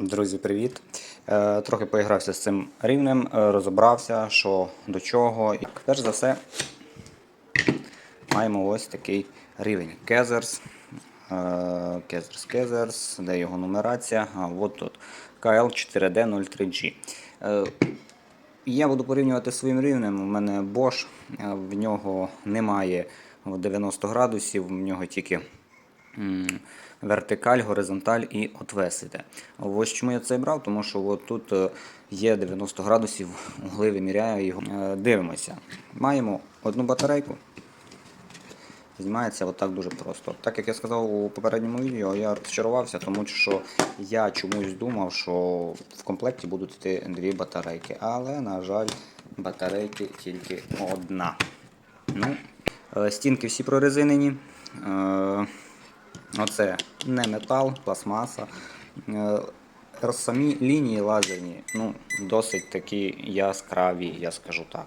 Друзі, привіт! Е, Трохи поігрався з цим рівнем, е, розібрався, що до чого. І перш за все, маємо ось такий рівень. Кезерс. Кезерс, Кезерс, де його нумерація? А, от тут. KL4D03G. Е, Я буду порівнювати своїм рівнем. У мене Bosch, е, в нього немає 90 градусів, в нього тільки вертикаль, горизонталь і отвес. Ось чому я це брав, тому що от тут е, є 90 градусів, угли виміряю його. Е, Дивимося. Маємо одну батарейку. Знімається отак дуже просто. Так як я сказав у попередньому відео, я розчарувався, тому що я чомусь думав, що в комплекті будуть йти дві батарейки. Але, на жаль, батарейки тільки одна. Ну, е, стінки всі прорезинені. Е, Оце не метал, пластмаса. Е, Самі лінії лазерні, ну, досить такі яскраві, я скажу так.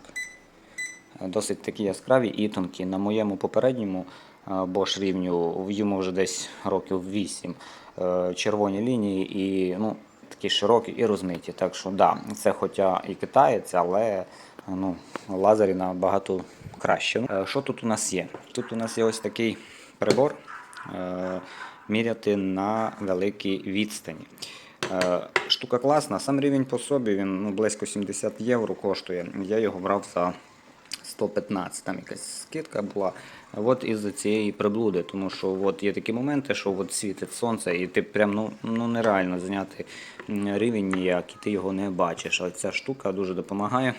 Е, Досить такі яскраві і тонкі. На моєму попередньому е, Bosch рівню йому вже десь років 8 е, червоні лінії і ну, такі широкі і розмиті. Так що да, це хоча і китаєць, але ну, лазері набагато краще. Е, Що тут у нас є? Тут у нас є ось такий прибор е, міряти на великій відстані. Е, Штука класна, сам рівень по собі він ну, близько 70 євро коштує. Я його брав за 115, там якась скидка була. От із-за цієї приблуди, тому що от є такі моменти, що от світить сонце, і ти прям ну, ну нереально зняти рівень ніяк, і ти його не бачиш. А ця штука дуже допомагає.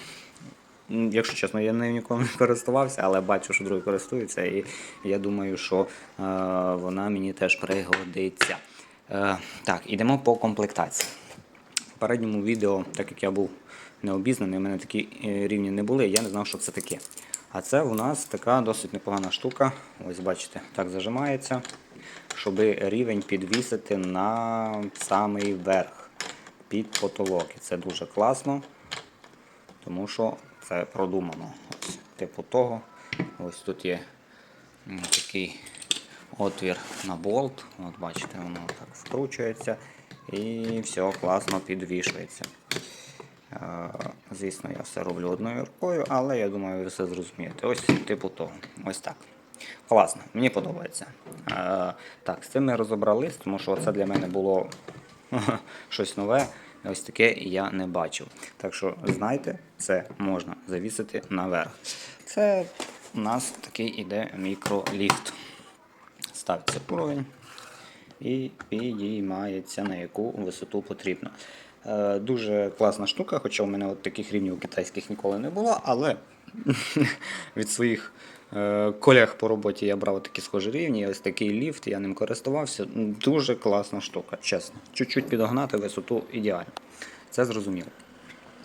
Якщо чесно, я нею ніколи не користувався, але бачу, що другі користуються, і я думаю, що е, вона мені теж пригодиться. Е, так, ідемо по комплектації. В попередньому відео, так як я був необізнаний, у мене такі е, рівні не були, я не знав, що це таке. А це у нас така досить непогана штука. Ось бачите, так зажимається, щоб рівень підвісити на самий верх під потолок. І це дуже класно, тому що це продумано. Ось, типу того. Ось тут є такий отвір на болт. От бачите, воно так вкручується і все класно підвішується. Е, Звісно, я все роблю одною рукою, але я думаю, ви все зрозумієте. Ось типу того. Ось так. Класно, мені подобається. Е, Так, з цим ми розібрались, тому що це для мене було щось нове. Ось таке я не бачив. Так що знайте, це можна завісити наверх. Це у нас такий іде мікроліфт. Ставиться уровень і підіймається на яку висоту потрібно. Е, Дуже класна штука, хоча у мене от таких рівнів китайських ніколи не було, але від своїх колег по роботі я брав такі схожі рівні, ось такий ліфт, я ним користувався. Дуже класна штука, чесно. Чуть-чуть підогнати висоту ідеально. Це зрозуміло.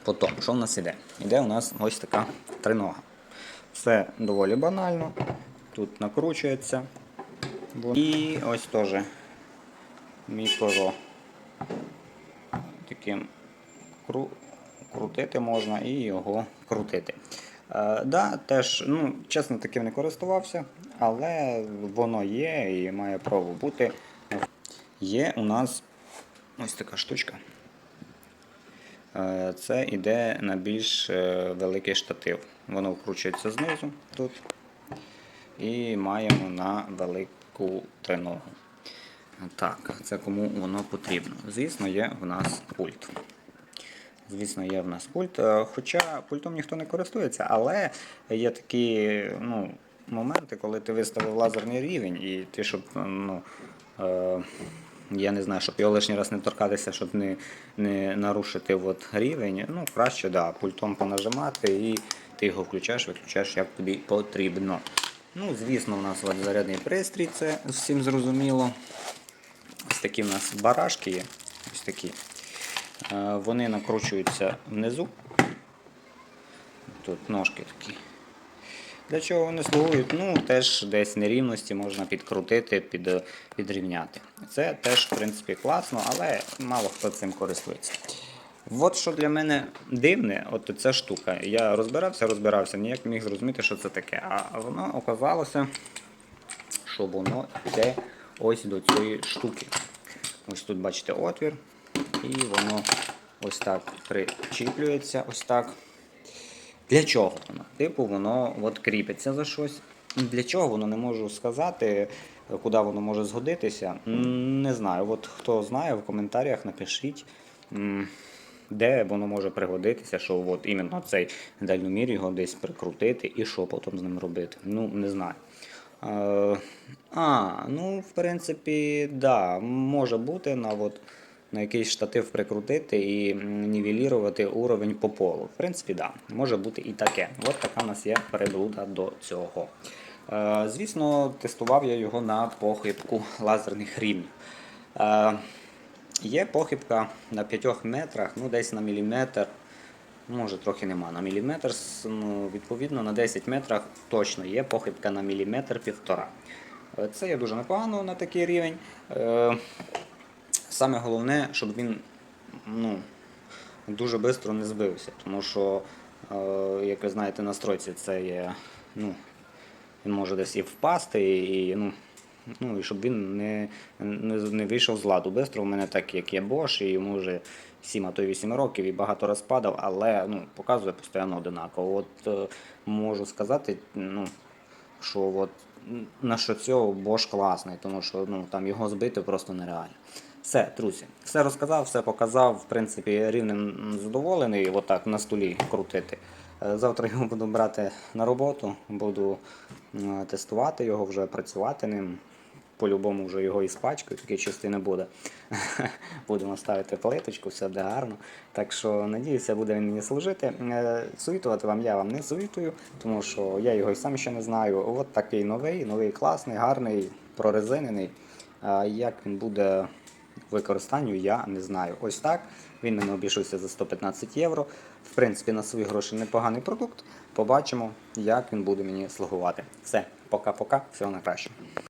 Потім, що в нас іде? Іде у нас ось така тринога. Все доволі банально. Тут накручується. І ось теж мікро таким кру... крутити можна і його крутити. Е, да, теж, ну, чесно, таким не користувався, але воно є і має право бути. Є у нас ось така штучка. Е, Це йде на більш е, великий штатив. Воно вкручується знизу тут. І маємо на велику триногу. Так, це кому воно потрібно. Звісно, є в нас пульт. Звісно, є в нас пульт. Е, Хоча пультом ніхто не користується, але є такі ну, моменти, коли ти виставив лазерний рівень, і ти, щоб ну, е, я не знаю, щоб його лишній раз не торкатися, щоб не, не нарушити от рівень, ну краще да, пультом понажимати і ти його включаєш, виключаєш, як тобі потрібно. Ну, звісно, у нас от зарядний пристрій, це всім зрозуміло. Ось такі в нас барашки є. Ось такі. Е, Вони накручуються внизу. Тут ножки такі. Для чого вони слугують? Ну, теж десь нерівності можна підкрутити, під, підрівняти. Це теж, в принципі, класно, але мало хто цим користується. От що для мене дивне, от ця штука. Я розбирався, розбирався, ніяк не міг зрозуміти, що це таке. А воно оказалося, що воно йде ось до цієї штуки. Ось тут бачите отвір. І воно ось так причіплюється, ось так. Для чого воно? Типу, воно от кріпиться за щось. Для чого воно не можу сказати, куди воно може згодитися. Не знаю. От хто знає, в коментарях напишіть, де воно може пригодитися, що от іменно цей дальномір його десь прикрутити і що потім з ним робити. Ну, не знаю. Е, А, ну, в принципі, да, може бути на, от, на якийсь штатив прикрутити і нівелірувати уровень по полу. В принципі, да, може бути і таке. От така у нас є переблуда до цього. Е, Звісно, тестував я його на похибку лазерних рівнів. Е, Є похибка на 5 метрах, ну десь на міліметр, може трохи нема. На міліметр, ну, відповідно, на 10 метрах точно є похибка на міліметр півтора. Е, Це є дуже непогано на такий рівень. Саме головне, щоб він ну, дуже швидко не збився, тому що, е, як ви знаєте, на стройці це є. Ну, він може десь і впасти, і, ну, ну, і щоб він не, не, не вийшов з ладу. Бистро у мене так, як є Bosch, і йому вже 7, а то й 8 років і багато розпадав, але ну, показує постійно одинаково. От е, можу сказати, ну, що от на що цього Bosch класний, тому що ну, там його збити просто нереально. Все, друзі, все розказав, все показав. В принципі, рівнем задоволений, отак на столі крутити. Е, Завтра його буду брати на роботу, буду е, тестувати його, вже працювати ним. По-любому вже його і спачкою, такої частини буде. Будемо ставити плиточку, все буде гарно. Так що надіюся, буде він мені служити. Е, Совітувати вам я вам не совітую, тому що я його і сам ще не знаю. От такий новий, новий класний, гарний, прорезинений. Як він буде використанню, я не знаю. Ось так. Він мене обійшовся за 115 євро. В принципі, на свої гроші непоганий продукт. Побачимо, як він буде мені слугувати. Все, пока-пока, всього найкращого.